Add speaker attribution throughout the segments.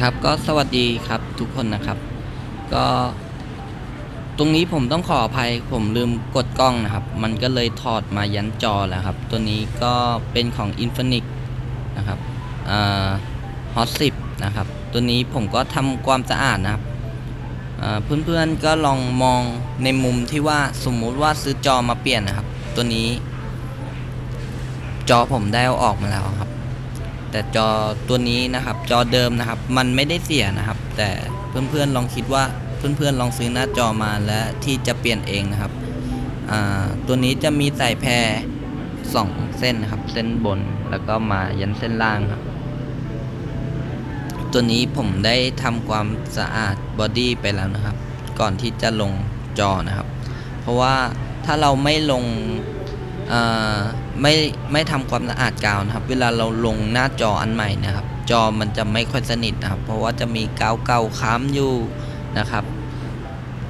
Speaker 1: ครับก็สวัสดีครับทุกคนนะครับ ก็ ตรงนี้ผมต้องขออภัยผมลืมกดกล้องนะครับ มันก็เลยถอดมายันจอแล้วครับ ตัวนี้ก็เป็นของ Infinix นะครับฮอตสิบนะครับ ตัวนี้ผมก็ทำความสะอาดนะครับเพื่อนๆก็ลองมองในมุมที่ว่าสมมุติว่าซื้อจอมาเปลี่ยนนะครับ ตัวนี้ จอผมได้เอาออกมาแล้วครับ แต่จอตัวนี้นะครับ จอเดิมนะครับ มันไม่ได้เสียนะครับ แต่เพื่อนๆลองคิดว่าเพื่อนๆลองซื้อหน้าจอมาและที่จะเปลี่ยนเองนะครับตัวนี้จะมีสายแพรสองเส้นนะครับ เส้นบนแล้วก็มายันเส้นล่างครับ ตัวนี้ผมได้ทำความสะอาดบอดี้ไปแล้วนะครับ ก่อนที่จะลงจอนะครับ เพราะว่าถ้าเราไม่ลง ไม่ไม่ทำความสะอาดกาวนะครับ เวลาเราลงหน้าจออันใหม่นะครับ จอมันจะไม่ค่อยสนิทนะครับ เพราะว่าจะมีกาวเก่าค้ำอยู่นะครับ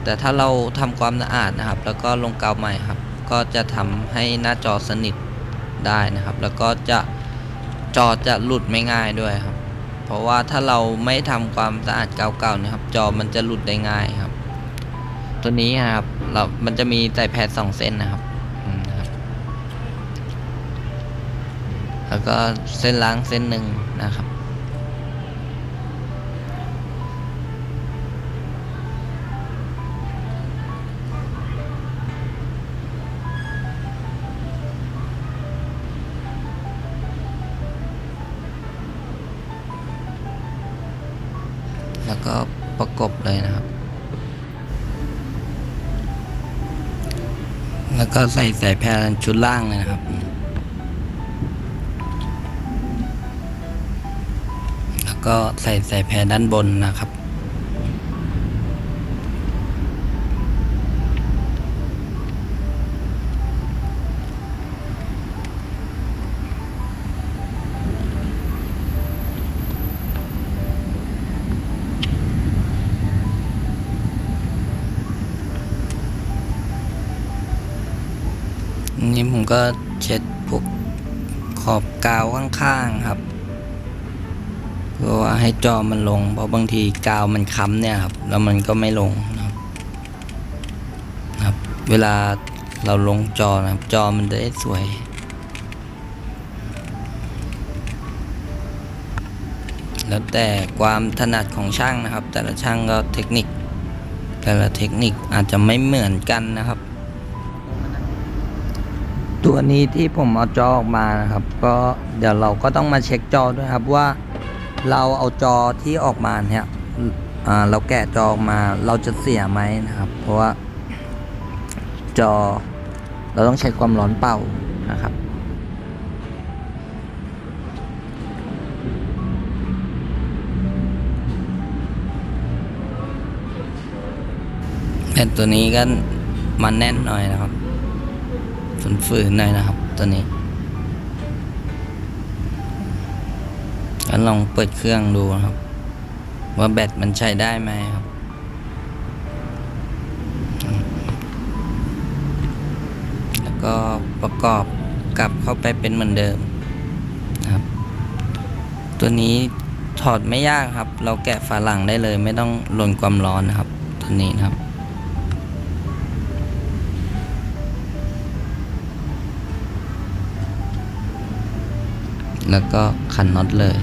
Speaker 1: แต่ถ้าเราทำความสะอาดนะครับ แล้วก็ลงกาวใหม่ครับ ก็จะทำให้หน้าจอสนิทได้นะครับ แล้วก็จะจอจะหลุดไม่ง่ายด้วยครับ เพราะว่าถ้าเราไม่ทำความสะอาดกาวเก่านะครับ จอมันจะหลุดได้ง่ายครับ ตัวนี้นะครับเรามันจะมีสายแพดสองเส้นนะครับ แล้วก็เส้นล้างเส้นหนึ่งนะครับแล้วก็ประกบเลยนะครับ แล้วก็ใส่สายแพรชุดล่างเลยนะครับ ก็ใส่สายแพรด้านบนนะครับ นี่ผมก็เช็ดพวกขอบกาวข้างๆครับ เพื่อว่าให้จอมันลง เพราะบางทีกาวมันค้ำเนี่ยครับแล้วมันก็ไม่ลงนะครับ เวลาเราลงจอนะครับ จอมันจะได้สวยแล้วแต่ความถนัดของช่างนะครับ แต่ละช่างก็เทคนิค แต่ละเทคนิคอาจจะไม่เหมือนกันนะครับ ตัวนี้ที่ผมเอาจอออกมานะครับ ก็เดี๋ยวเราก็ต้องมาเช็คจอด้วยครับว่า เราเอาจอที่ออกมาเนี่ยเราแกะจอออกมาเราจะเสียไหมนะครับ เพราะว่าจอเราต้องใช้ความร้อนเป่านะครับแต่ตัวนี้ก็มันแน่นหน่อยนะครับฝืนๆหน่อยนะครับ ตัวนี้ ก็ลองเปิดเครื่องดูนะครับ ว่าแบตมันใช้ได้ไหมครับ แล้วก็ประกอบกลับเข้าไปเป็นเหมือนเดิมครับ ตัวนี้ถอดไม่ยากครับ เราแกะฝาหลังได้เลย ไม่ต้องลนความร้อนนะครับ ตัวนี้นะครับแล้วก็ขันน็อตเลย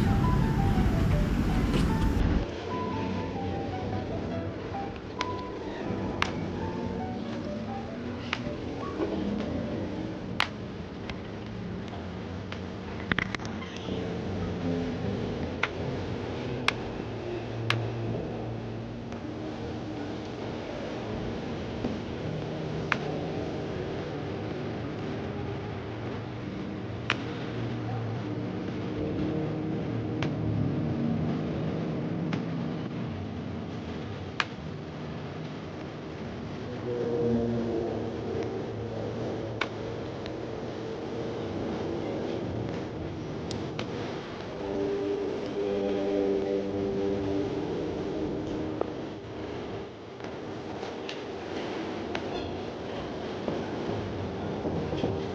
Speaker 1: situation.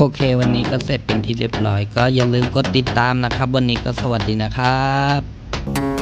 Speaker 1: โอเค วันนี้ก็เสร็จเป็นที่เรียบร้อย ก็อย่าลืมกดติดตามนะครับ วันนี้ก็สวัสดีนะครับ